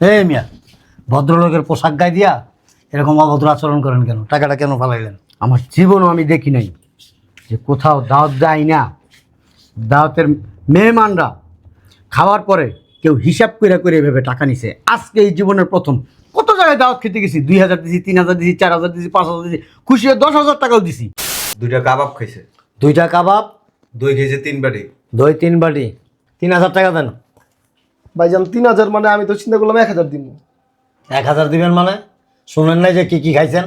এই মিয়া ভদ্রলোকের পোশাক গায়ে দিয়া এরকম অভদ্র আচরণ করেন কেন? টাকাটা কেন ফালাইলেন? আমার জীবনও আমি দেখি নাই যে কোথাও দাওয়াত দেয় না। দাওয়াতের মেহমানরা খাওয়ার পরে কেউ হিসাব করে করে ভেবে টাকা নিছে। আজকে এই জীবনের প্রথম। কত জায়গায় দাওয়াত খেতে গেছি? দুই হাজার দিছি তিন হাজার দিছি চার হাজার দিছি পাঁচ হাজার দিছি খুশি হয়ে দশ হাজার টাকাও দিছি। দুইটা কাবাব খাইছে। দুইটা কাবাব দই খেয়েছে তিন বাটি। দই তিন বাটি। তিন হাজার টাকা দেন। ভাইজান তিন হাজার মানে আমি তো চিন্তা করলাম এক হাজার দিব এক হাজার দিবেন মানে? শুনেন নাই যে কি কি খাইছেন?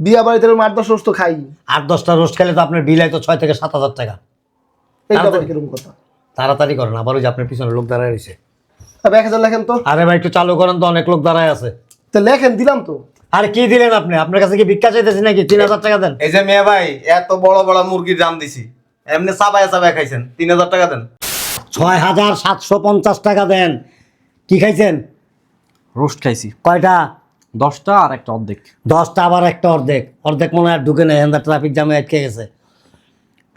বিয়া বাড়িতে এরকম আট দশ তো খাই। আট দশটা রোস্ট খেলে তো আপনার বিল তো ছয় থেকে সাত হাজার টাকা। এইটা তাড়াতাড়ি। আবার কীরকম কথা? তাড়াতাড়ি করেন আবার ওই যে আপনার পিছনে লোক দাঁড়ায় রয়েছে। এক হাজার লেখেন তো। আরে ভাই একটু চালু করেন তো অনেক লোক দাঁড়ায় আছে। তো লেখেন দিলাম তো। আর কি দিলেন আপনি? আপনার কাছে কি ভিক্ষা চাইতেছি নাকি? তিন হাজার টাকা দেন। এই যে মেয়ে ভাই এত বড় বড় মুরগির দাম দিছি। এমনি চাবায় চাবায় খাইছেন। তিন হাজার টাকা দেন। ছয় হাজার সাতশো পঞ্চাশ টাকা দেন। কি খাইছেন? রোস্ট খাইছি। কয়টা? দশটা আর একটা অর্ধেক। দশটা আবার একটা অর্ধেক। অর্ধেক মনে হয় ঢুকে নেই এখানটা ট্রাফিক জ্যামে আটকে গেছে।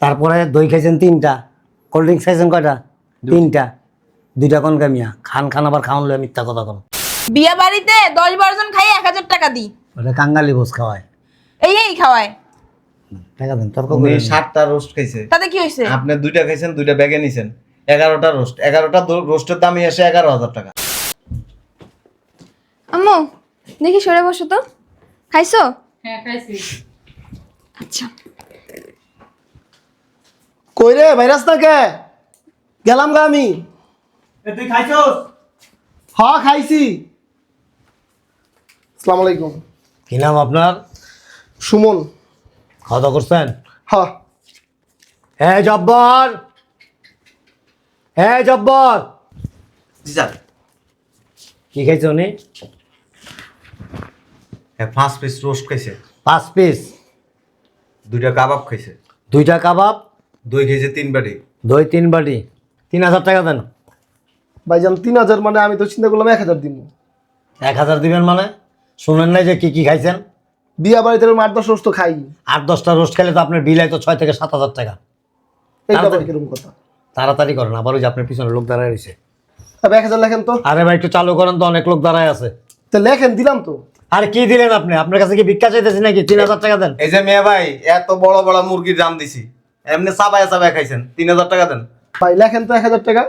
তারপরে দই খাইছেন তিনটা। কোল্ড ড্রিঙ্কস খাইছেন কয়টা? তিনটা। দুইটা কোন কামিয়া? খান খান আবার খাওয়ান লয়ে মিথ্যা কথা কোন। বিয়া বাড়িতে দশ বারো জন খাই এক হাজার টাকা দিই। ওটা কাঙ্গালি ভোজ খাওয়ায়। এই এই খাওয়ায়। টাকা দেন তর্ক না। সাতটা রোস্ট খাইছে। তাতে কি হয়েছে আপনি দুইটা খাইছেন দুইটা ব্যাগে নিছেন। এগারোটা রোস্ট এগারোটা রোস্টের দামই আসে এগারো হাজার টাকা। আম্মু দেখি সরে বসো তো। খাইছো? হ্যাঁ খাইছি। আচ্ছা। কই রে ভাইরাস না কে? গেলাম গা আমি। তুই খাইছস? হ খাইছি। আসসালামু আলাইকুম। কি নাম আপনার? সুমন। খাওয়া দাওয়া করছেন? হ। হে জব্বর! হে জব্বর। জি স্যার। কি খাইছে উনি? হ্যাঁ পাঁচ পিস রোস্ট খাইছে। পাঁচ পিস দুইটা কাবাব খাইছে। দুইটা কাবাব। দই খেয়েছে তিন বাটি। দই তিন বাটি। তিন হাজার টাকা দেন। ভাইজান তিন হাজার মানে আমি তো চিন্তা করলাম এক হাজার দিব। এক হাজার দিবেন মানে? শুনেন নাই যে কি কি খাইছেন? বিয়া বাড়িতে এরকম আট দশ রোজ তো খাই। আট দশটা রোস্ট খেলে তো আপনার বিল তো ছয় থেকে সাত হাজার টাকা। এইটা কীরকম কথা? তাড়াতাড়ি করেন আবার ওই যে আপনার পিছনে লোক দাঁড়ায় রয়েছে। তবে এক হাজার লেখেন তো। আরে ভাই একটু চালু করেন তো অনেক লোক দাঁড়ায় আছে। তো লেখেন দিলাম তো। আর কি দিলেন আপনি? আপনার কাছে কি ভিক্ষা চাইতেছি নাকি? তিন হাজার টাকা দেন। এই যে মেয়ে ভাই এত বড় বড় মুরগির দাম দিছি। এমনি চাবায় চাবায় খাইছেন। তিন হাজার টাকা দেন। ভাই লেখেন তো এক হাজার টাকা।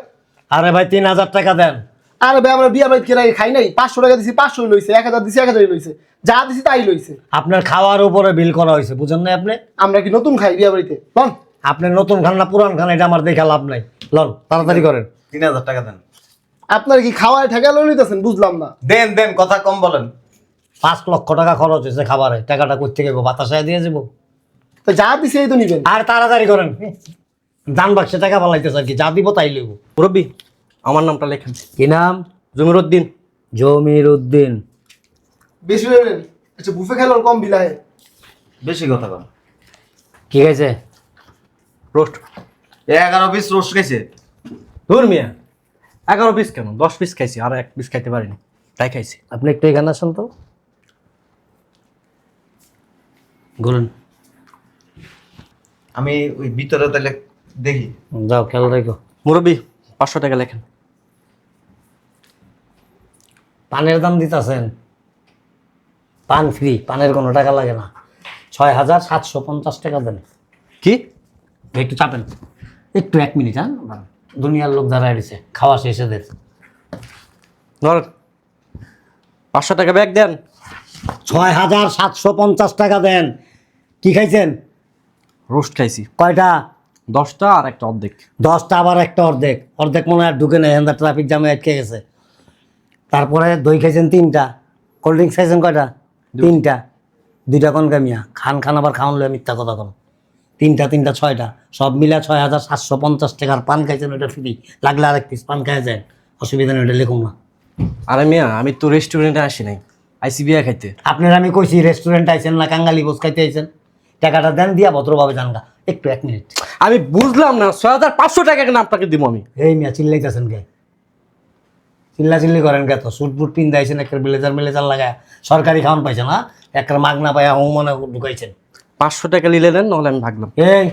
আরে ভাই তিন হাজার টাকা দেন। আরে ভাই আমরা বিয়া বাড়িতে কেরাই খাই নাই। পাঁচশো টাকা দিছি পাঁচশো লইছে। এক হাজার দিছি এক হাজারই লইছে। যা দিছি তাই লইছে। আপনার খাওয়ার উপরে বিল করা হয়েছে বুঝেন না আপনি? আমরা কি নতুন খাই বিয়া বাড়িতে? লন। আপনি নতুন খান না পুরান খান এটা আমার দেখা লাভ নাই। লন তাড়াতাড়ি করেন। তিন হাজার টাকা দেন। আপনার কি খাওয়ায় ঠেকা লইতেছেন? বুঝলাম না। দেন দেন কথা কম বলেন। পাঁচ লক্ষ টাকা খরচ হয়েছে খাবারে। টাকাটা করতে গেবো বাতাসায় দিয়ে যাব। তো যা দিছি এই তো নিবেন। আর তাড়াতাড়ি করেন। দান বাক্সে টাকা পালাইতেছে আর কি যা দিব তাই লইব। মুরব্বী আমার নামটা লেখেন। কি নাম? জমির উদ্দিন জমির উদ্দিন বেশি আচ্ছা বুফে খেলোর কম বিলাহে বেশি কথা বল কি খাইছে? রোস্ট। এগারো পিস রোস্ট খাইছে। ধুর মিয়া। এগারো পিস কেন? দশ পিস খাইছি আর এক পিস খাইতে পারিনি। তাই খাইছি। আপনি একটু এখানে আসেন তো। বলুন। আমি ওই ভিতরে তাহলে দেখি। যাও খেয়াল রেখো। মুরব্বী পাঁচশো টাকা লেখেন। পানের দাম দিতেছেন। পান ফ্রি পানের কোনো টাকা লাগে না। ছয় হাজার সাতশো পঞ্চাশ টাকা দেন। কি? একটু চাপেন। একটু এক মিনিট হ্যাঁ? দুনিয়ার লোক দাঁড়ায় দিছে খাওয়া শেষে দের ধরেন পাঁচশো টাকা ব্যাগ দেন। ছয় হাজার সাতশো পঞ্চাশ টাকা দেন। কি খাইছেন? রোস্ট খাইছি। কয়টা? দশটা আর একটা অর্ধেক। দশটা আবার একটা অর্ধেক। অর্ধেক মনে হয় ঢুকে নেই এখানটা ট্রাফিক জ্যামে আটকে গেছে। তারপরে দই খাইছেন তিনটা। কোল্ড ড্রিঙ্কস খাইছেন কয়টা? তিনটা। দুইটা কোন কামিয়া খান খান আবার খাওয়ান লয়ে মিথ্যা কথা কোন। তিনটা তিনটা ছয়টা। সব মিলা ছয় হাজার সাতশো পঞ্চাশ টাকার পান খাইছেন ওটা ফ্রি। লাগলে আরেক পিস পান খাই যায় অসুবিধা নেই ওটা লিখুন না। আরে মিয়া আমি তো রেস্টুরেন্টে আসি নাই। আইসি বিয়া খাইতে। আপনার আমি কইছি রেস্টুরেন্ট আইছেন না কাঙ্গালি বোস খাইতে আইছেন। টাকাটা দেন দিয়া ভদ্রভাবে জানগা একটু এক মিনিট আমি বুঝলাম না ছয় হাজার পাঁচশো টাকা কেন আপনাকে দিব আমি? এই মিয়া চিল্লাইতেছেন কে? চিল্লা চিল্লি করেন কে তো? সুট বুট পিন দিয়েছেন একটা ব্লেজার মেলেজার লাগায়। সরকারি খাওয়ান পাইছে না একটা মাগনা পাইয়া হোম মনে ঢুকাইছেন। পাঁচশো টাকা নিলে নেন নাহলে আমি ভাগলাম এই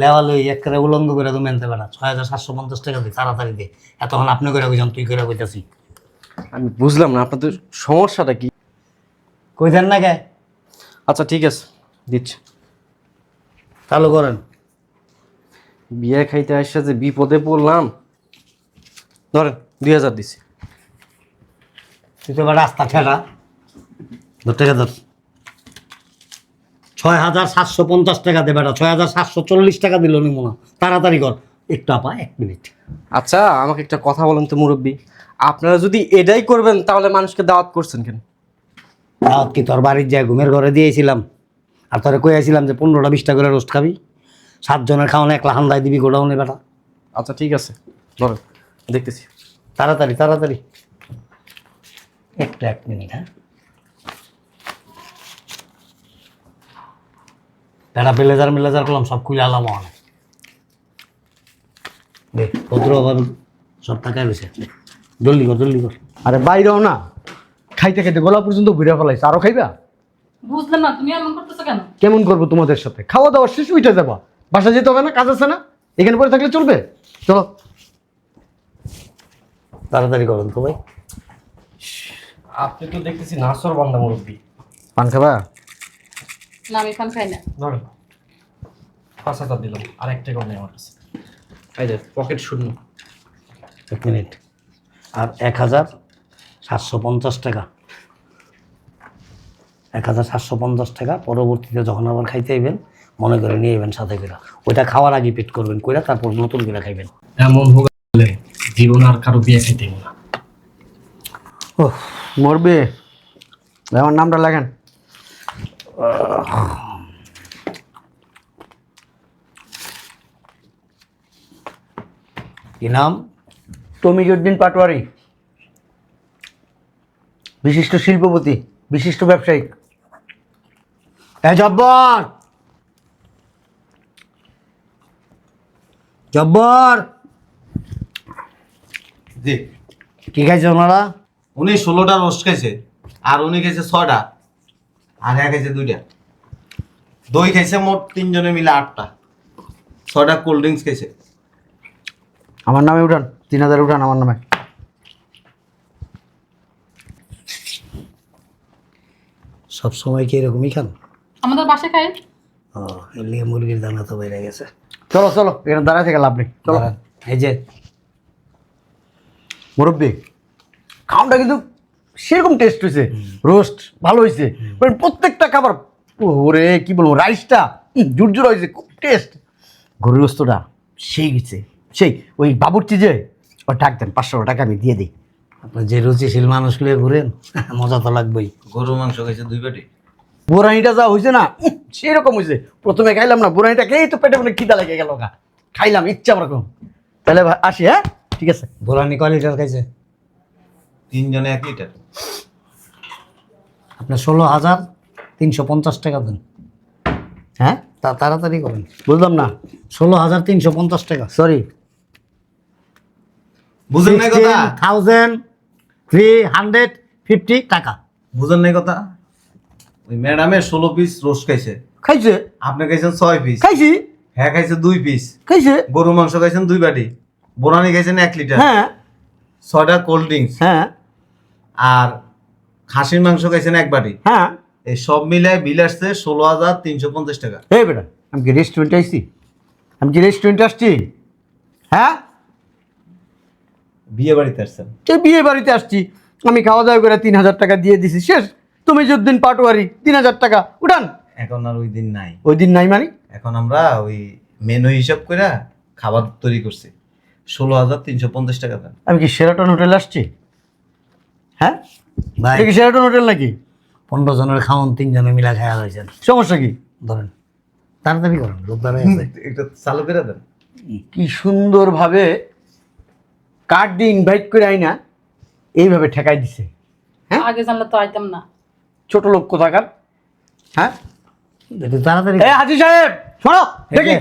লেওয়াল ওই একটা উলঙ্গ করে তুমি আনতে পারা। ছয় হাজার সাতশো পঞ্চাশ টাকা দিই তাড়াতাড়ি দে। এতক্ষণ আপনি করে কইছেন তুই করে কইতাছি। আমি বুঝলাম না আপনাদের সমস্যাটা কি? কইছেন না কে? আচ্ছা ঠিক আছে দিচ্ছি। চালু করেন। বিয়ে খাইতে আসছে যে বিপদে পড়লাম ধরেন দুই হাজার দিছি। তুই তো এবার রাস্তা ঠেলা। ধর টাকা ধর। ছয় হাজার সাতশো পঞ্চাশ টাকা দে বেটা ছয় হাজার সাতশো চল্লিশ টাকা দিল নি মনে হয়। তাড়াতাড়ি কর। একটু আপা এক মিনিট। আচ্ছা আমাকে একটা কথা বলেন তো মুরব্বী। আপনারা যদি এটাই করবেন তাহলে মানুষকে দাওয়াত করছেন কেন? দাওয়াত কি তোর বাড়ির যায় ঘুমের ঘরে দিয়েছিলাম? আর তোরে কইয়াছিলাম যে পনেরোটা বিশটা করে রোস্ট খাবি। সাতজনের খাওয়ানো একলা হান্দায় দিবি গোডাউনে বেটা। আচ্ছা ঠিক আছে। ধরেন দেখতেছি। তাড়াতাড়ি তাড়াতাড়ি। একটু এক মিনিট হ্যাঁ? বেটা প্লেজার মিলেজার করলাম সব খুলে আলাম অনেক দে ভদ্রভাবে সব টাকায় রয়েছে। জলদি কর জলদি কর। আরে বাইরেও না খাইতে খাইতে গলা পর্যন্ত ঘুরে ফেলাইছে। আরও খাইবা? বুঝলাম না তুমি এমন করতেছো কেন? কেমন করব তোমাদের সাথে? খাওয়া দাওয়া শেষ উঠে যাবা। বাসা যেতে হবে না কাজ আছে না? এখানে পরে থাকলে চলবে? চলো। তাড়াতাড়ি করুন তো ভাই। আপনি তো দেখতেছি নাসর বান্দা মুরব্বী। পান খাবা? না আমি পান খাই না। ধরেন পাঁচ হাজার দিলাম আর এক টাকাও নেই আমার কাছে এই যে পকেট শূন্য। এক মিনিট। আর এক হাজার সাতশো পঞ্চাশ টাকা। এক হাজার সাতশো পঞ্চাশ টাকা পরবর্তীতে যখন আবার খাইতে আইবেন মনে করে নিয়ে আইবেন সাথে করে। ওইটা খাওয়ার আগে পেট করবেন কইরা তারপর নতুন করে খাইবেন। এমন হোক জীবন আর কারও বিয়ে খাইতে না। ও মরবে। আমার নামটা লেখেন। কি নাম? তমিজুদ্দিন পাটোয়ারি। বিশিষ্ট শিল্পপতি বিশিষ্ট ব্যবসায়িক। এ জব্বর! জব্বর! জি। কি খাইছে ওনারা? উনি ষোলোটা রোস্ট খাইছে আর উনি খাইছে ছয়টা হ্যাঁ খাইছে দুইটা। দই খাইছে মোট তিনজনে মিলে আটটা। ছয়টা কোল্ড ড্রিঙ্কস খাইছে। আমার নামে উঠান তিন হাজার উঠান আমার নামে। সব সময় কি এরকমই খান? আমাদের বাসায় খাই ও এর লিগে মুরগির দানা তো বেড়ে গেছে। চলো চলো এখানে দাঁড়ায় থেকে লাভ নেই। চলো। এই যে। মুরব্বী খাওয়াটা কিন্তু সেরকম টেস্ট হয়েছে রোস্ট ভালো হয়েছে প্রত্যেকটা খাবার ওরে কি বলব রাইসটা জুর জুর হয়েছে খুব টেস্ট গরুর রোস্তটা সেই গেছে সেই ওই বাবুর্চি যে ও ডাক দেন পাঁচশো টাকা আমি দিয়ে দিই। আপনার যে রুচিশীল মানুষ লিয়ে ঘুরেন মজা তো লাগবেই। গরু মাংস খাইছে দুই বাটি বোরানিটা যা হয়েছে না সেরকম হয়েছে প্রথমে খাইলাম না বোরানিটা খেয়েই তো পেটে পেটে খিদা লেগে গেল খাইলাম ইচ্ছা ওরকম তাহলে আসি হ্যাঁ? ঠিক আছে। বোরানি কয় লিটার খাইছে? তিনজনে এক লিটার। আপনি ষোলো হাজার তিনশো পঞ্চাশ টাকা দেন। হ্যাঁ? তা তাড়াতাড়ি করেন। বুঝলাম না। ষোলো হাজার তিনশো পঞ্চাশ টাকা। সরি বুঝেন নাই কথা? থাউজেন্ড থ্রি হান্ড্রেড ফিফটি টাকা। বুঝেন নাই কথা? ওই ম্যাডামের ষোলো পিস রোস্ট খাইছে। খাইছে? আপনি খাইছেন ছয় পিস খাইছি। হ্যাঁ খাইছে দুই পিস খাইছে। গরু মাংস খাইছেন দুই বাটি। বোরানি খাইছেন এক লিটার। হ্যাঁ। ছয়টা কোল্ড ড্রিঙ্কস হ্যাঁ। আর খাসির মাংস খাইছেন এক বাটি? হ্যাঁ। এই সব মিলায় বিল আসছে ষোলো হাজার তিনশো পঞ্চাশ টাকা। এই বেটা আমি কি রেস্টুরেন্টে আসছি আমি কি রেস্টুরেন্টে আসছি? হ্যাঁ? বিয়ে বাড়িতে আসছেন। সে বিয়ে বাড়িতে আসছি। আমি খাওয়া দাওয়া করে তিন হাজার টাকা দিয়ে দিছি শেষ। তুমি যদ্দিন পাটোয়ারি তিন হাজার টাকা উঠান। এখন আর ওই দিন নাই। ওই দিন নাই মানে? এখন আমরা ওই মেনু হিসাব করে খাবার তৈরি করছি। ষোলো হাজার তিনশো পঞ্চাশ টাকা দেন। আমি কি সেরাটন হোটেলে আসছি? হ্যাঁ? ভাই। এটা কি সেরাটন হোটেল নাকি? পনেরো জনের খাওয়ান তিনজনে মিলা খাওয়া হয়েছেন সমস্যা কি? ধরেন তাড়াতাড়ি করেন লোক দাঁড়ায় আছে। একটু চালু করে দেন। কি সুন্দরভাবে কার্ড দিয়ে ইনভাইট করে আইনা এইভাবে ঠেকাই দিছে। হ্যাঁ? আগে জানলে তো আইতাম না। ছোট লোক কোথাকার? হ্যাঁ? একটু তাড়াতাড়ি এ হাজি সাহেব শোনো দেখি।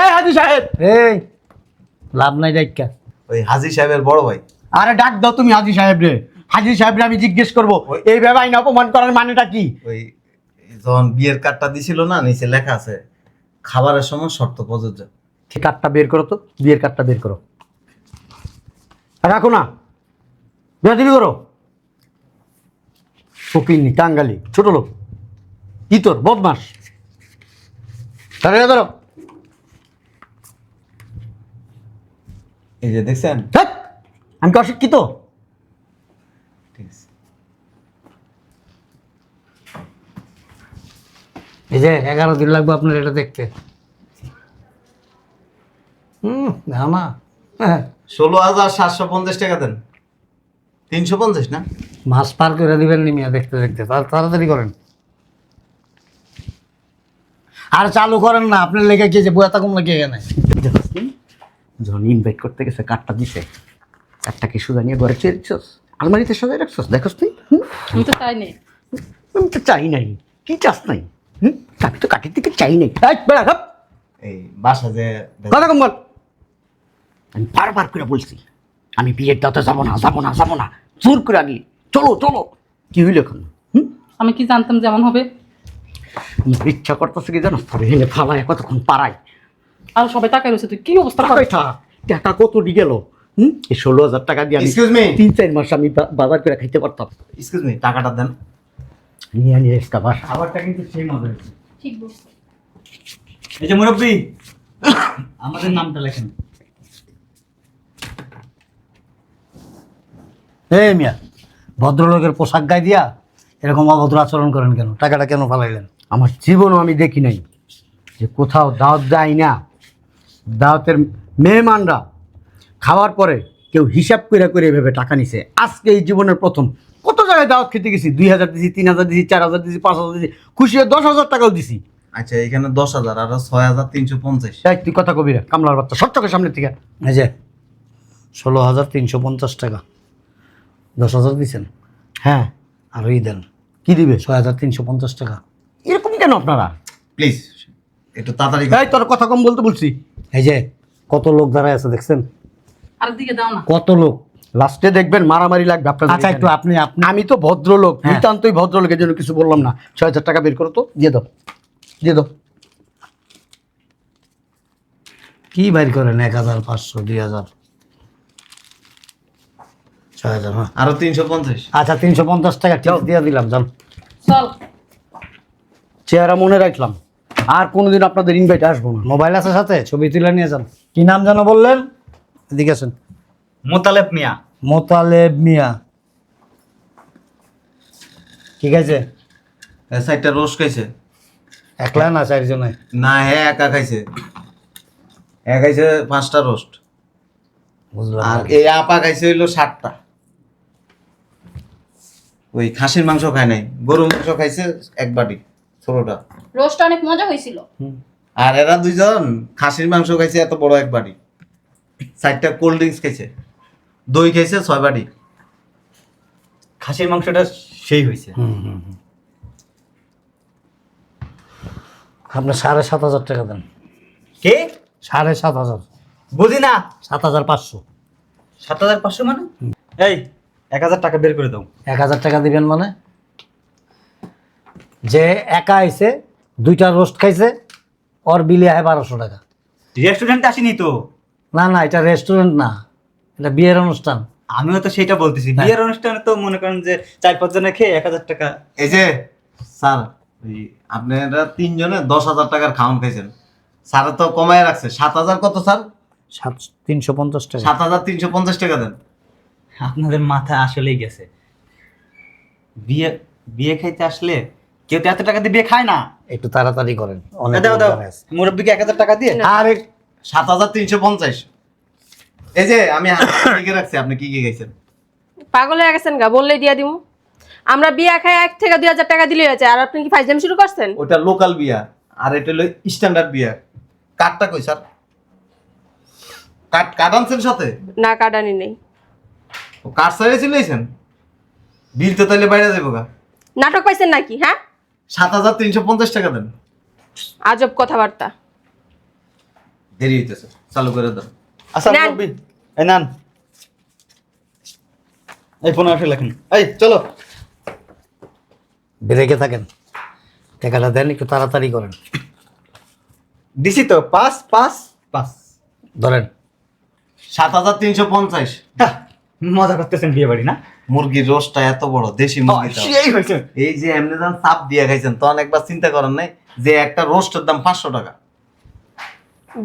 এই হাজি সাহেব। এই লাভ নাই ডাক্কা ওই হাজি সাহেবের বড় ভাই। আরে ডাক দাও তুমি হাজি সাহেব রে। হাজি সাহেব রে আমি জিজ্ঞেস করব এইভাবে আইন অপমান করার মানেটা কি? ওই যখন বিয়ের কার্ডটা দিছিল না নিচে লেখা আছে খাবারের সময় শর্ত প্রযোজ্য। কার্ডটা বের করো তো বিয়ের কার্ডটা বের করো। রাখো না বেয়াদিবি করো। ফকিরনি কাঙ্গালি ছোট লোক কি তোর বদমাস। ধরো ধরো। এই যে দেখছেন? আমি কি অশিক্ষিত ঠিক আছে এই যে এগারো দিন লাগবে আপনার এটা দেখতে। হুম না না হ্যাঁ। ষোলো হাজার সাতশো পঞ্চাশ টাকা দেন। তিনশো পঞ্চাশ না? মাছ পার করে দিবেন নি মিয়া দেখতে দেখতে। তাড়াতাড়ি করেন। আর চালু করেন না আপনার লেগে কি যে বয়া থাকুন নাকি এখানে? যখন ইনভাইট করতে গেছে কার্ডটা দিছে। কার্ডটা কি সুদা নিয়ে ঘরে চেয়ে দিচ্ছস আলমারিতে সাজাই রাখছস দেখোস তুই? আমি তো চাই নি আমি তো চাই নাই। কি চাস নাই? হুম? আমি তো কাঠের দিকে চাই নাই। বেড়া, হাপ। এই বাসা যে কথা কম বল। আমি বারবার করে বলছি আমি বিয়ের দাতে যাব না যাব না যাব না। জোর করে আনি চলো চলো। কি হইল এখন? হুম? আমি কি জানতাম যেমন হবে? আমার ইচ্ছা করতেছে কি জানো? তোর হেলে ফালায় কতক্ষণ পারাই আর সবাই টাকা রয়েছে তুই কি অবস্থা? টাকা টাকা কত দি গেল? হুম? এই ষোলো হাজার টাকা দিয়ে আমি তিন চার মাস আমি বাজার করে খাইতে পারতাম। এক্সকিউজ মি টাকাটা দেন। নিয়ে নিয়ে এসকা বাস। খাবারটা কিন্তু মজা হয়েছে ঠিক বলছিস এই যে মুরব্বী আমাদের নামটা লেখেন। এই মিয়া ভদ্রলোকের পোশাক গায়ে দিয়া এরকম অভদ্র আচরণ করেন কেন? টাকাটা কেন ফালাইলেন? আমার জীবনও আমি দেখি নাই যে কোথাও দাওয়াত দেয় না। দাওয়াতের মেহমানরা খাওয়ার পরে কেউ হিসাব করে করে এভাবে টাকা নিছে। আজকে এই জীবনের প্রথম জায়গায় দাওয়াত খেতে গেছি। দুই হাজার দিছি তিন হাজার দিছি চার হাজার দিছি পাঁচ হাজার দিছি। খুশি হয়ে দশ হাজার টাকাও দিছি। আচ্ছা এখানে দশ হাজার আর ছয় হাজার তিনশো পঞ্চাশ। তুই কথা কবি রে কামলার বাচ্চা সব চোখের সামনে থেকে। এই যে ষোলো হাজার তিনশো পঞ্চাশ টাকা। দশ হাজার দিচ্ছেন হ্যাঁ। আর ই দেন কি দিবে? ছয় হাজার তিনশো পঞ্চাশ টাকা। এরকম কেন আপনারা? প্লিজ একটু তাড়াতাড়ি এই তোর কথা কম বলতে বলছি। এই যে কত লোক দাঁড়ায় আছে দেখছেন? আর দিকে দাও না। কত লোক? লাস্টে দেখবেন মারামারি লাগবে আপনাদের আচ্ছা একটু আপনি আপনি আমি তো ভদ্রলোক হ্যাঁ। নিতান্তই ভদ্রলোকের জন্য কিছু বললাম না। ছয় হাজার টাকা বের করো তো দিয়ে দাও। দিয়ে দাও। কি বাইর করেন? এক হাজার পাঁচশো দুই হাজার। ছয় হাজার হ্যাঁ। আরও তিনশো পঞ্চাশ। আচ্ছা তিনশো পঞ্চাশ টাকা দিয়ে দিলাম যান। চল। চেহারা মনে রাখলাম। আর কোনোদিন আপনাদের ইনভাইট আসব না। মোবাইল আছে সাথে ছবি তুলে নিয়ে যান। কি নাম যেন বললেন? এদিকে আসেন। মোতালেব মিয়া। মোতালেব মিয়া। ঠিক আছে? সাইডটা রোজ খাইছে। একলা না চারজনে? না হ্যাঁ একা খাইছে। এক খাইছে পাঁচটা রোস্ট। বুঝলাম। আর এই আপা খাইছে হইল ষাটটা ওই খাসির মাংস খায় নাই। গরু মাংস খাইছে এক বাটি ছোটটা রোস্টটা অনেক মজা হয়েছিল আর এরা দুইজন খাসির মাংস খাইছে এত বড় এক বাটি। চারটা কোল্ড ড্রিঙ্কস খাইছে। দই খাইছে ছয় বাটি। খাসির মাংসটা সেই হয়েছে। হুম হুম হুম। আপনি সাড়ে সাত হাজার টাকা দেন। কে? সাড়ে সাত হাজার। বুঝি না। সাত হাজার পাঁচশো। সাত হাজার পাঁচশো মানে? এই এক হাজার টাকা বের করে দাও। এক হাজার টাকা দিবেন মানে? যে একা আইছে দুইটা রোস্ট খাইছে ওর বিলে হয় বারোশো টাকা। রেস্টুরেন্টে আসিনি তো? না না এটা রেস্টুরেন্ট না। এটা বিয়ের অনুষ্ঠান। আমিও তো সেটা বলতেছি। বিয়ের অনুষ্ঠানে তো মনে করেন যে চার পাঁচ জনে খেয়ে এক হাজার টাকা এই যে স্যার ওই আপনারা তিনজনে দশ হাজার টাকার খাওয়ান খাইছেন। স্যার তো কমায় রাখছে। সাত হাজার কত স্যার? সাত তিনশো পঞ্চাশ টাকা। সাত হাজার তিনশো পঞ্চাশ টাকা দেন। আপনাদের মাথা আসলেই গেছে। বিয়ে বিয়ে খাইতে আসলে কেউ তো এত টাকা দিয়ে বিয়ে খায় না। একটু তাড়াতাড়ি করেন। অনেক। মুরব্বীকে এক হাজার টাকা দিয়ে। আরে সাত হাজার তিনশো পঞ্চাশ। এই যে আমি লিখে রাখছি? আপনি কি কি খাইছেন? পাগল হয়ে গেছেন গা বললেই দিয়া দিমু। আমরা বিয়া খাই এক থেকে দুই হাজার টাকা দিলে হয়েছে আর আপনি কি ফাইজলাম শুরু করছেন? ওটা লোকাল বিয়া আর এটা হলো স্ট্যান্ডার্ড বিয়া। কাঠটা কই স্যার? কাঠ কাঠ আনছেন সাথে? না কাটানি নেই। ও কাঠ সাইডে চলেছেন বিল তো তাহলে বাইরে যাব গা। নাটক পাইছেন নাকি হ্যাঁ? সাত হাজার তিনশো পঞ্চাশ টাকা দেন। আজব কথাবার্তা। দেরি হইতেছে চালু করে দেন। আচ্ছা। এই নেন। এই পনেরোশো লেখেন। এই চলো। ব্রেকে থাকেন। টাকাটা দেন একটু তাড়াতাড়ি করেন। দিছি তো পাঁচ পাঁচ পাঁচ। ধরেন। সাত হাজার তিনশো পঞ্চাশ। মজা করতেছেন বিয়ে বাড়ি না? মুরগির রোস্টটা এত বড় দেশি হয়েছে। এই যে এমনি দাম চাপ দিয়ে খাইছেন তখন একবার চিন্তা করেন নাই যে একটা রোস্টের দাম পাঁচশো টাকা।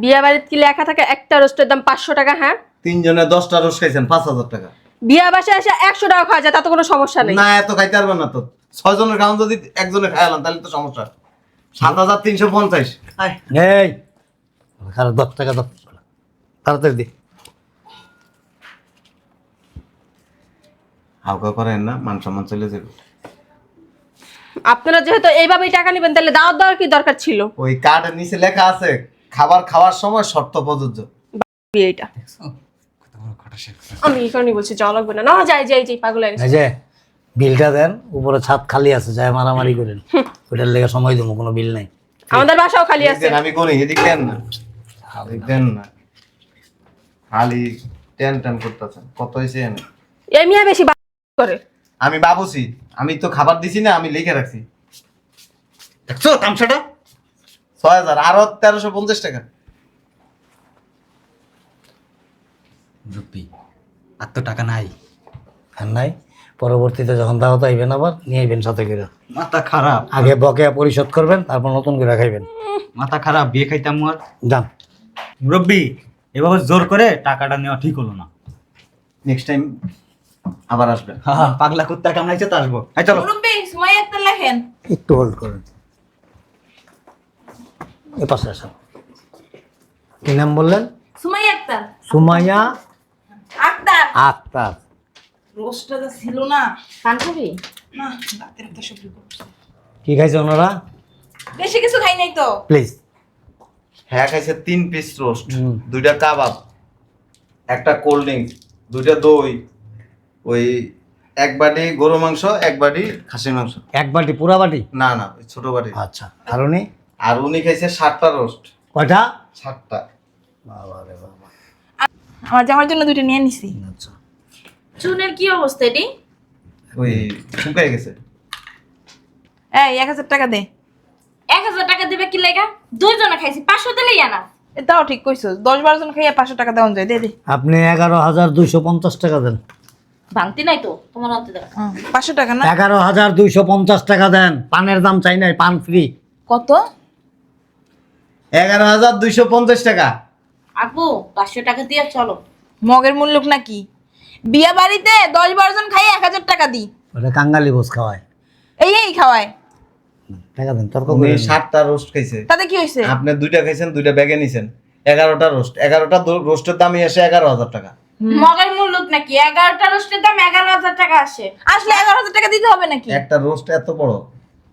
বিয়া বাড়িতে কি লেখা থাকে? একটা রোস্টের দাম পাঁচশো টাকা হ্যাঁ? তিনজনে দশটা রোস্ট খাইছেন পাঁচ হাজার টাকা। বিয়া বাসায় এসে একশো টাকা খাওয়া যায় তাতে কোনো সমস্যা নেই। না এত খাইতে পারবেন না তো। ছয় জনের খাওয়ান যদি একজনে খাইলাম তাহলে তো সমস্যা। সাত হাজার তিনশো পঞ্চাশ। এই। খারাপ দশ টাকা দশ তাড়াতাড়ি দি। হালকা করেন না মান সম্মান চলে যাবে। আপনারা যেহেতু এইভাবেই টাকা নেবেন তাহলে দাওয়াত দেওয়ার কি দরকার ছিল? ওই কার্ডের নিচে লেখা আছে খাবার খাওয়ার সময় শর্ত প্রযোজ্য। বিয়েটা আমি এই কারণে বলছি যাওয়া লাগবে না। না যাই যাই যাই পাগল হয়ে গেছে। এই যে বিলটা দেন উপরে ছাদ খালি আছে যায় মারামারি করেন। ওইটার লেগে সময় দেবো কোনো বিল নাই। আমাদের বাসাও খালি আছে। আমি করি এদিক দেন না। এদিক দেন না। খালি টেন টেন করতেছেন কত হয়েছে এনে? এই মিয়া বেশি করে। আমি বাবুছি আমি তো খাবার দিছি না আমি লিখে রাখছি। দেখছ তামসাটা? ছয় হাজার আরও তেরোশো পঞ্চাশ টাকা। রুপি আর তো টাকা নাই। আর নাই? পরবর্তীতে যখন দাওয়াত আইবেন আবার নিয়ে আইবেন সাথে করে। মাথা খারাপ। আগে বকেয়া পরিশোধ করবেন তারপর নতুন করে খাইবেন। মাথা খারাপ বিয়ে খাইতাম আর। যান। মুরব্বী এভাবে জোর করে টাকাটা নেওয়া ঠিক হলো না। নেক্সট টাইম আবার আসবেন। হ্যাঁ পাগলা কুত্তা কামড়াইছে তো আসব। এই চলো। মুরব্বী সময় একটা লেখেন। একটু হোল্ড করেন। এ পাশে আসেন কি নাম বললেন? সময় একটা সুমাইয়া আক্তার। আক্তার। রোস্টটা তো ছিল না। খান খাবি না রাতের একটা সবজি করছি। কি খাইছে ওনারা? বেশি কিছু খাই নাই তো। প্লিজ। হ্যাঁ খাইছে তিন পিস রোস্ট দুইটা কাবাব একটা কোল্ড ড্রিঙ্কস দুইটা দই ওই এক বাটি গরু মাংস এক বাটি খাসির মাংস। এক বাটি পুরা বাটি? না না ওই ছোট বাটি। আচ্ছা আর উনি? আর উনি খাইছে সাতটা রোস্ট কয়টা? সাতটা। বাবা রে বাবা। আমার জামার জন্য দুইটা নিয়ে নিছি। আচ্ছা। চুনের কি অবস্থা এটি? ওই শুকাই গেছে। এই এক হাজার টাকা দে। এক হাজার টাকা দিবে কি লেগা? দুইজনে খাইছি পাঁচশো দিলেই আনা। এটাও ঠিক কইছো দশ বারো জন খাইয়া পাঁচশো টাকা দেওয়া যায় দে দে। আপনি এগারো হাজার দুইশো পঞ্চাশ টাকা দেন। ভাঙতি নাই তো তোমার অন্তে পাঁচশো টাকা না? এগারো হাজার দুইশো পঞ্চাশ টাকা দেন। পানের দাম চাই নাই পান ফ্রি। কত? এগারো হাজার দুইশো পঞ্চাশ টাকা। আপু পাঁচশো টাকা দিয়ে চলো। মগের মূল্য নাকি? বিয়া বাড়িতে দশ বারো জন খাই এক হাজার টাকা দি ওটা কাঙ্গালি ভোজ খাওয়ায়। এই এই খাওয়ায়। টাকা দেন তর্ক না। সাতটা রোস্ট খাইছে। তাতে কি হয়েছে? আপনি দুইটা খাইছেন দুইটা ব্যাগে নিছেন। এগারোটা রোস্ট। এগারোটা রোস্টের দামই আসে এগারো হাজার টাকা। মগের মূল্য নাকি? এগারোটা রোস্টের দাম এগারো হাজার টাকা আসে। আসলে এগারো হাজার টাকা দিতে হবে নাকি? একটা রোস্ট এত বড়।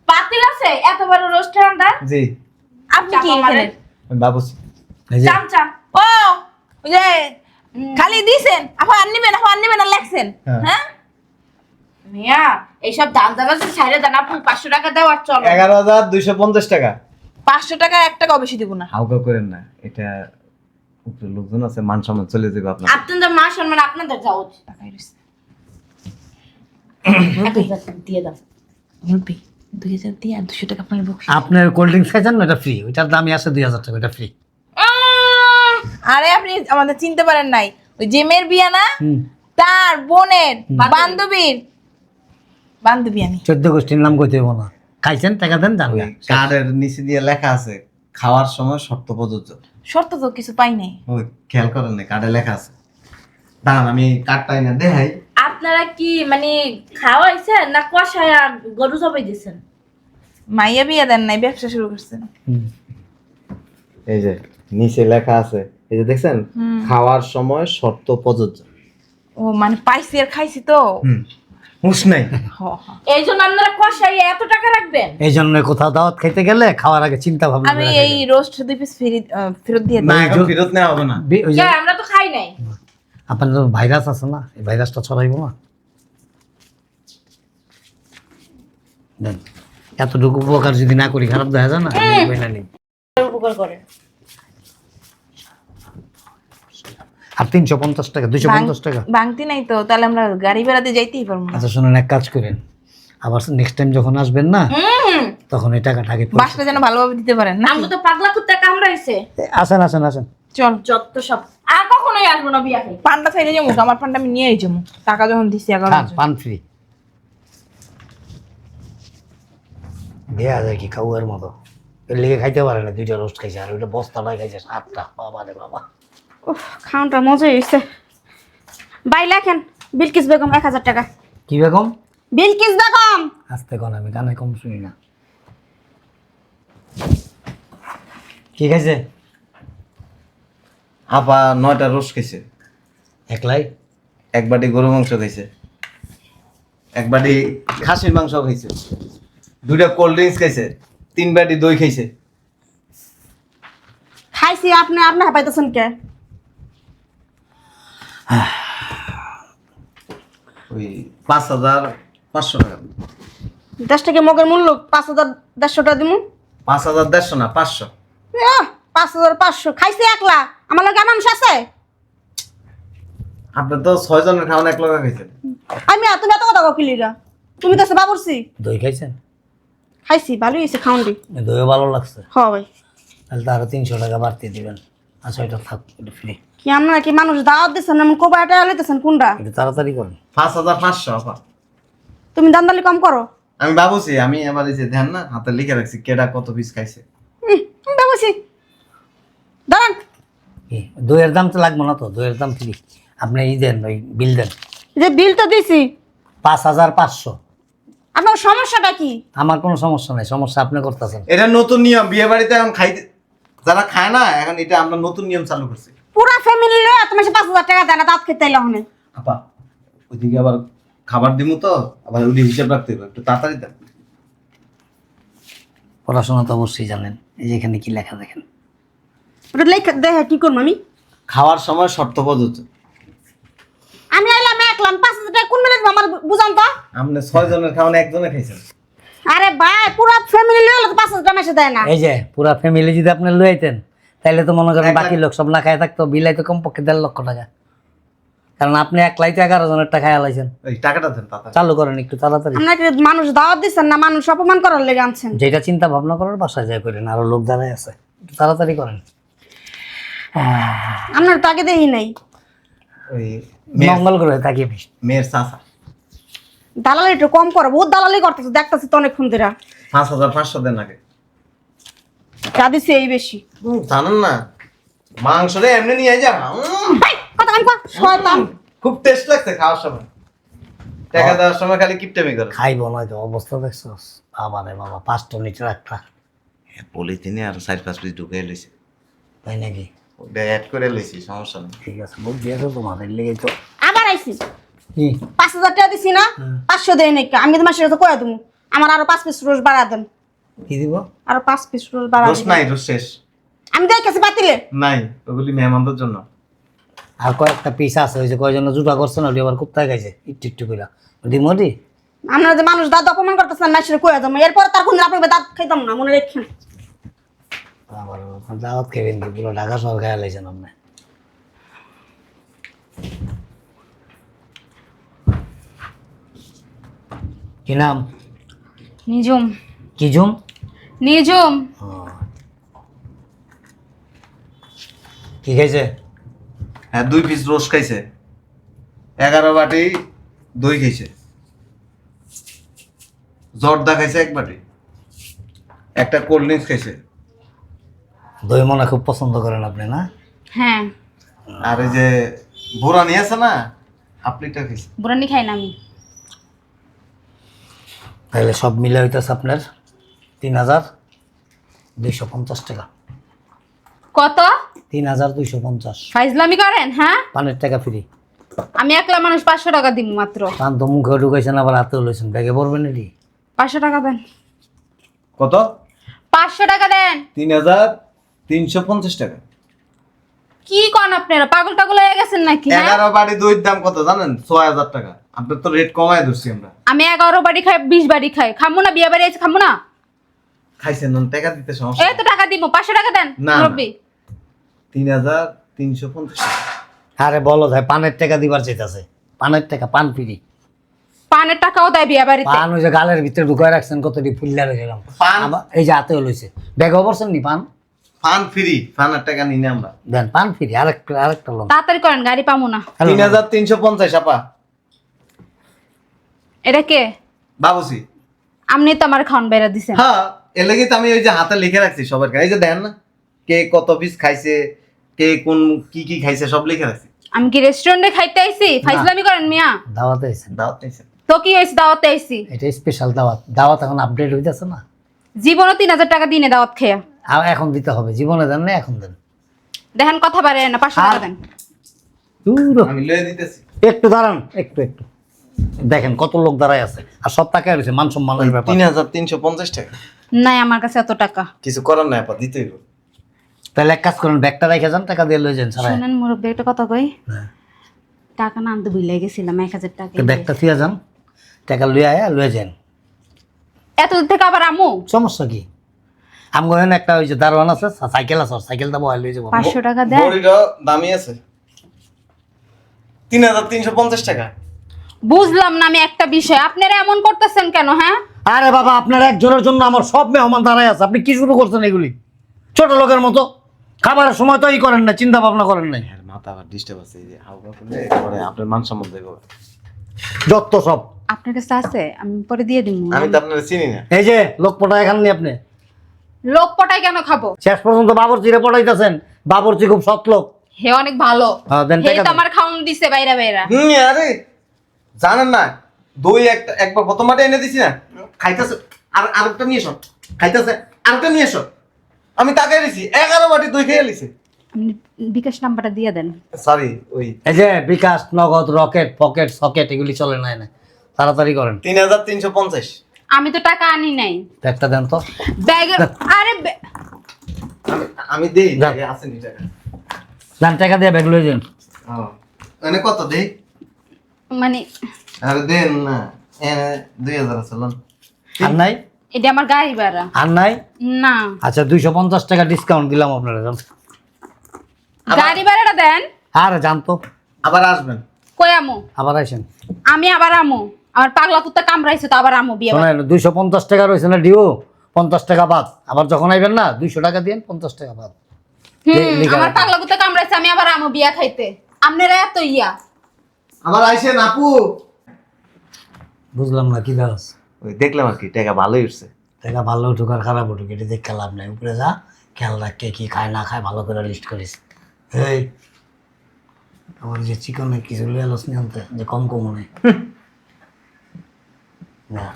পাতিল আছে? এত বড় রোস্টের আন্দার জি। আপনি কি এখানে? এই যে। চামচা। ও ওই যে খালি দিছেন। আবার আর নিবেন আবার আর নিবেন আর লেখছেন। হ্যাঁ। হ্যাঁ? মিয়া এইসব দাম দাবাজের ছাইরে দেন আপু পাঁচশো টাকা দাও আর চলো। এগারো হাজার দুইশো পঞ্চাশ টাকা। পাঁচশো টাকা এক টাকাও বেশি দিব না। হাউকা করেন না এটা উপরে লোকজন আছে মান সম্মান চলে যাবে আপনার আপনাদের মা সম্মান আপনাদের যাওয়া উচিত। দিয়ে দাও। মুরব্বী। দুই হাজার দিয়ে আর দুশো টাকা আপনার বকশিস আপনার কোল্ড ড্রিঙ্কস খাইছেন? না এটা ফ্রি ওইটার দামই আছে দুই হাজার টাকা এটা ফ্রি আরে আপনি আমাদের চিনতে পারেন নাই। ওই যে মেয়ের বিয়া না? তার বোনের বান্ধবীর। বান্ধবী আমি। চোদ্দ গোষ্ঠীর নাম কইতে হইব না। খাইছেন? টাকা দেন জান কার্ডের নিচে দিয়ে লেখা আছে খাওয়ার সময় শর্ত প্রযোজ্য। শর্ত তো কিছু পাই নাই। ওই খেয়াল করেন না কার্ডে লেখা আছে। দাঁড়ান আমি কার্ডটাই না দেখাই। আপনারা কি মানে খাওয়াইছেন না কষায় গরু জবাই দিয়েছেন মাইয়া বিয়া দেন নাই ব্যবসা শুরু করছেন। এই যে নিচে লেখা আছে। এই যে দেখছেন? খাওয়ার সময় শর্ত প্রযোজ্য। ও মানে পাইছি আর খাইছি তো? হুঁশ নাই। এই জন্য আপনারা কষাই এত টাকা রাখবেন? এই জন্য কোথাও দাওয়াত খাইতে গেলে খাওয়ার আগে চিন্তা ভাবনা আমি এই রোস্ট দুই পিস ফেরত ফেরত দিয়ে না ফেরত নেওয়া হবে না। আমরা তো খাই নাই। আপনার তো ভাইরাস আছে না? এই ভাইরাসটা ছড়াইব না? এতটুকু উপকার যদি না করি খারাপ দেখা যায় না। উপকার করে। আর তিনশো পঞ্চাশ টাকা দুইশো পঞ্চাশ টাকা? ভাঙতি নাই তো তাহলে আমরা গাড়ি বেড়াতে যাইতেই পারব আচ্ছা শুনুন এক কাজ করেন। আবার নেক্সট টাইম যখন আসবেন না তখন এই টাকাটা আগে বাসটা যেন ভালোভাবে দিতে পারেন না আমরা তো পাগলা কুত্তা কামড়াইছে আসেন আসেন আসেন। চল। যত সব আর কখনোই আসব না বিয়া খাই পান্ডা চাইলে যাব আমার পান্ডা আমি নিয়েই যাব। টাকা যখন দিচ্ছি এগারো খান হাজার। পান ফ্রি দেয়া যায় কি কাউয়ের মতো? এর লিগে খাইতে পারে না দুইটা রোস্ট খাইছে আর ওইটা বস্তাটাই খাইছে সাতটা। বাবা রে বাবা। উফ খাওয়ানটা মজা হয়েছে বাই লেখেন বিলকিস বেগম এক হাজার টাকা। কি বেগম? বিলকিস বেগম! আসতে কন আমি গানে কম শুনি না। কি খাইছে? আপা নয়টা রোস্ট খাইছে। একলাই? এক বাটি গরু মাংস খাইছে। এক বাটি খাসির মাংস খাইছে। দুইটা কোল্ড ড্রিঙ্কস খাইছে। তিন বাটি দই খাইছে। খাইছি আপনি আপনি হাঁপাইতেছেন কে? ওই পাঁচ হাজার পাঁচশো টাকা। দশ টাকা মগের মূল্য পাঁচ হাজার দেড়শো টাকা দিব পাঁচ হাজার দেড়শো না পাঁচশো। আহ, পাঁচ হাজার পাঁচশো। খাইছি একলা। আমার লাগে মানুষ আছে? আপনি তো ছয় জনের খাওয়ান এক লগা খাইছেন। আমি আর তুমি এত কথা কিলিরা তুমি তো আছে বাবুরছি দই খাইছেন? খাইছি ভালোই হয়েছে খাওয়ান দি। দইও ভালো লাগছে। হ ভাই। তাহলে তো আরও তিনশো টাকা বাড়তি দিবেন। আচ্ছা এটা থাক এটা ফ্রি কি আপনারা কি মানুষ দাওয়াত দিচ্ছেন এমন কোবাটা লইতেছেন কোনটা? একটু তাড়াতাড়ি করেন। পাঁচ হাজার পাঁচশো আপা। তুমি দান্দালি কম করো। আমি ভাবছি আমি এবার এই যে ধ্যান না হাতে লিখে রাখছি কেডা কত পিস খাইছে। বাবুছি দাঁড়ান। দইয়ের দাম তো লাগবে না তো দইয়ের দাম ফ্রি। আপনি ই দেন ওই বিল দেন। যে বিল তো দিছি। পাঁচ হাজার পাঁচশো। আপনার সমস্যাটা কি? আমার কোনো সমস্যা নাই সমস্যা আপনি করতেছেন। এটা নতুন নিয়ম বিয়ে বাড়িতে এখন খাইতে যারা খায় না এখন এটা আমরা নতুন নিয়ম চালু করছি। পুরা ফ্যামিলি লয়ে তুমি সে পাঁচ হাজার টাকা দেয় না দাঁত খেতে হনে। আপা ওইদিকে আবার খাবার দিমু তো আবার ওই হিসাব রাখতে হবে একটু তাড়াতাড়ি দেন। পড়াশোনা তো অবশ্যই জানেন এই যে এখানে কি লেখা দেখেন। ওটা লেখা দেখে কি করব আমি? খাওয়ার সময় শর্ত প্রযোজ্য আমি আইলাম একলাম পাঁচ হাজার টাকা কোন মিনিট আমার বুঝান তো? আপনি ছয় জনের খাওয়ান একজনে খাইছেন। আরে ভাই পুরা ফ্যামিলি লয়ে হলে তো পাঁচ হাজার টাকা মাসে দেয় না। এই যে পুরা ফ্যামিলি যদি আপনি লইতেন তাহলে তো মনে করেন বাকি লোক সব না খায় থাকতো বিলাই তো কমপক্ষে দেড় লক্ষ টাকা। কারণ আপনি একলাই তো এগারো জনের টাকা আলাইছেন। ওই টাকাটা দেন চালু করেন একটু তাড়াতাড়ি। আপনাকে মানুষ দাওয়াত দিচ্ছেন না মানুষ অপমান করার লেগে আনছেন? যেটা চিন্তা ভাবনা করার বাসায় যায় করেন আরও লোক দাঁড়ায় আছে একটু তাড়াতাড়ি করেন। আপনার তাকে দেখি নাই। ওই মেয়ের মঙ্গল করে তাকিয়ে বেশ মেয়ের চাষা দালালি একটু কম করো বহুত দালালি করতেছে দেখতেছি তো অনেকক্ষণ ধরে। পাঁচ হাজার পাঁচশো দেন আগে। যা দিচ্ছে এই বেশি। জানেন না মাংস রে এমনি নিয়ে যা। কথা কান কর শয়তান। খুব টেস্ট লাগছে খাওয়ার সময়। টাকা দেওয়ার সময় খালি কিপটেমি করে। খাইব নয়তো অবস্থা দেখছ বাবা রে বাবা পাঁচটা নিচে একটা পলিথিনে আর চার পাঁচ পিস ঢুকে লইছে। তাই নাকি? ওটা অ্যাড করে লইছি সমস্যা নেই। ঠিক আছে বুদ্ধি আছে তোমাদের লেগে তো। আবার আইসি কি? পাঁচ হাজার টাকা দিছি না পাঁচশো দেয় নাকি আমি তো মাসের তো কয়ে দেবো আমার আরও পাঁচ পিস রোজ বাড়া দেন। কি দিব? আরও পাঁচ পিস রোজ বাড়া রোজ নাই রোজ শেষ। আমি দেখেছি বাতিলে। নাই ওগুলি মেহমানদের জন্য। আর কয়েকটা পিস আছে ওই যে কয়জন জুটা করছে না ওটি আবার কুপ্তায় খাইছে একটু একটু করে ওটি মরি আপনারা যে মানুষ দাঁত অপমান করতেছেন মাসের কয়ে দেবো এরপর তার কোন আপনাকে দাঁত খাইতাম না মনে রেখেন। আবার দাওয়াত খেবেন কি পুরো ঢাকা শহর লাইছেন আপনি। কি নাম? নিজম কি জুম নিজম কি খাইছে? হ্যাঁ দুই পিস রোজ খাইছে। এগারো বাটি দই খাইছে। জর্দা খাইছে এক বাটি। একটা কোল্ড ড্রিঙ্কস খাইছে। দই মনে খুব পছন্দ করেন আপনি না? হ্যাঁ। আর এই যে বোরা নিয়ে আছে না আপনিটা খাইছে। বুড়ানি খাই না আমি। তাহলে সব মিলে হইতেছে আপনার তিন হাজার দুইশো পঞ্চাশ টাকা। কত? তিন হাজার দুইশো পঞ্চাশ। ফাইজলামি করেন হ্যাঁ? পানের টাকা ফ্রি। আমি একলা মানুষ পাঁচশো টাকা দিব মাত্র। পান তো মুখে ঢুকাইছেন আবার হাতেও লইছেন। ব্যাগে পড়বেন এটি পাঁচশো টাকা দেন। কত? পাঁচশো টাকা দেন। তিন হাজার তিনশো পঞ্চাশ টাকা। কি কন আপনারা? পাগল টাগল হয়ে গেছেন নাকি হ্যাঁ? এগারো দইয়ের দাম কত জানেন? ছয় হাজার টাকা। আপনার তো রেট কমায় ধরছি আমরা। আমি এগারো বাড়ি খাই বিশ বাড়ি খাই। খামো না বিয়ে বাড়ি আছে খামো না? খাইছেন না টাকা দিতে সমস্যা এই তো টাকা দিব পাঁচশো টাকা দেন না, তিন হাজার তিনশো পঞ্চাশ টাকা। আরে বলো ভাই পানের টাকা দিবার চাইতেছে। পানের টাকা পান ফ্রি। পানের টাকাও দেয় বিয়ে বাড়িতে। পান ওই যে গালের ভিতরে ঢুকায় রাখছেন কতটি ফুল্লা রেখেলাম পান? এই যে হাতেও লইছে ব্যাগে অবরছেন নি পান? ফান ফ্রি ফানের টাকা নিই না আমরা। দেন পান ফিরি আরেকটা আরেকটা লোন। তাড়াতাড়ি করেন গাড়ি পাবো না। তিন হাজার তিনশো পঞ্চাশ আপা। এটা কে? বাবুসি। আপনি তো আমার খাওয়ান বেড়া দিছেন। হ্যাঁ এর লাগি তো আমি ওই যে হাতে লিখে রাখছি সবার কাছে। এই যে দেখেন না কে কত পিস খাইছে কে কোন কি কি খাইছে সব লিখে রাখছি। আমি কি রেস্টুরেন্টে খাইতে আইছি? ফাইজলামি করেন মিয়া। দাওয়াতে আইছেন। দাওয়াত নিয়েছে তো কি হয়েছে দাওয়াতে আইছি? এটা স্পেশাল দাওয়াত। দাওয়াত এখন আপডেট হইতেছে না। জীবনও তিন হাজার টাকা দিনে দাওয়াত খেয়া। এখন দিতে হবে। জীবনে দেন না এখন দেন। দেখেন কথা বাড়ে না পাঁচশো টাকা দেন। আমি লয়ে দিতেছি। একটু দাঁড়ান একটু একটু। দেখেন কত লোক দাঁড়ায় আছে। আর সব টাকা রয়েছে মান সম্মানের ব্যাপার। তিন হাজার তিনশো পঞ্চাশ টাকা। নাই আমার কাছে এত টাকা। কিছু করার নাই আপা দিতেই হবে। তাহলে এক কাজ করেন ব্যাগটা রেখে যান টাকা দিয়ে লয়ে যান সারা শুনেন মুরব্বী একটা কথা কই? হ্যাঁ। টাকা না আনতে ভুলে গেছিলাম এক হাজার টাকা ব্যাগটা থিয়া যান টাকা লয়ে আয়া লয়ে যান। এত দূর থেকে আবার আমু? সমস্যা কি? আমি গেলেন একটা ওই যে দারোয়ান আছে সাইকেল আছে সাইকেলটা বহাই লয়ে যাব। পাঁচশো টাকা দেন বড়িটা দামি আছে। তিন হাজার তিনশো পঞ্চাশ টাকা। বুঝলাম না আমি একটা বিষয় আপনারা এমন করতেছেন কেন হ্যাঁ? আরে বাবা আপনার একজনের জন্য আমার সব মেহমান দাঁড়ায় আছে আপনি কি শুরু করছেন এগুলি? ছোট লোকের মতো খাবারের সময় তো ই করেন না চিন্তা ভাবনা করেন নাই। হ্যাঁ মাথা আবার ডিস্টার্ব আছে এই যে হালকা করলে পরে আপনার মান সম্মান দেখো। যত সব। আপনার কাছে আছে আমি পরে দিয়ে দিব আমি তো আপনার চিনি না। এই যে লোক পটায় খাননি আপনি। লোক পটাই কেন খাব? শেষ পর্যন্ত বাবরচিরে পটাইতেছেন। বাবরচি খুব সৎ লোক। হে অনেক ভালো। হ্যাঁ, দেন হে টাকা তো দেন। আমার খাওন দিছে বাইরা বাইরা। হুম আরে জানেন না দই একটা একবার প্রথমবারে এনে দিছি না খাইতেছে আর আরেকটা নিয়ে এসো। খাইতেছে আরেকটা নিয়ে এসো। আমি তাকাই দিছি এগারো বাটি দই খেয়ে লিছি আপনি বিকাশ নাম্বারটা দিয়ে দেন। সরি ওই এই যে বিকাশ নগদ রকেট পকেট সকেট এগুলি চলে নাই না তাড়াতাড়ি করেন। তিন হাজার তিনশো পঞ্চাশ। আমি তো টাকা আনি নাই। একটা দেন তো। ব্যাগের আরে আমি আমি দেই যান। আগে আসেনি টাকা যান টাকা দিয়ে ব্যাগ লয়ে যান। ও। মানে কত দেই? মানে আরে দেন না এনে দুই হাজার আছে লোন। আর নাই? এটা আমার গাড়ি ভাড়া। আর নাই? না। আচ্ছা দুইশো পঞ্চাশ টাকা ডিসকাউন্ট দিলাম আপনারা। গাড়ি ভাড়াটা দেন। আরে জানতো। আবার আসবেন। কই আমু? আবার আইসেন আমি আবার আমু। আমার পাগলা কুত্তা কামড়াইছে তো আবার আমু বিয়ে শোনেন দুইশো পঞ্চাশ টাকা রয়েছে না ডিও পঞ্চাশ টাকা বাদ। আবার যখন আইবেন না দুইশো টাকা দিন পঞ্চাশ টাকা বাদ। হুম লিখা আমার রাখো। পাগলা কুত্তা কামড়াইছে আমি আবার আমু বিয়া খাইতে। আপনারা এত ইয়া। আবার আইসেন আপু। বুঝলাম না কি দাস ওই দেখলাম আর কি টাকা ভালোই উঠছে। টাকা ভালো উঠুক আর খারাপ উঠুক এটা দেখে লাভ নাই। উপরে যা খেয়াল রাখ কে কি খায় না খায় ভালো করে লিস্ট করিস। এই আমার যে চিকনের কিছু লিয়ে আলোস নি আনতে যে কম কম মনে না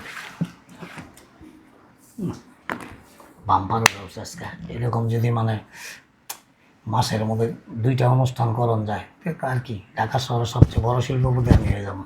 বাম্পার ব্যবসা আজকে। এরকম যদি মানে মাসের মধ্যে দুইটা অনুষ্ঠান করণ যায় আর কি, ঢাকা শহরের সবচেয়ে বড় শিল্পপতি আমি হয়ে যাব।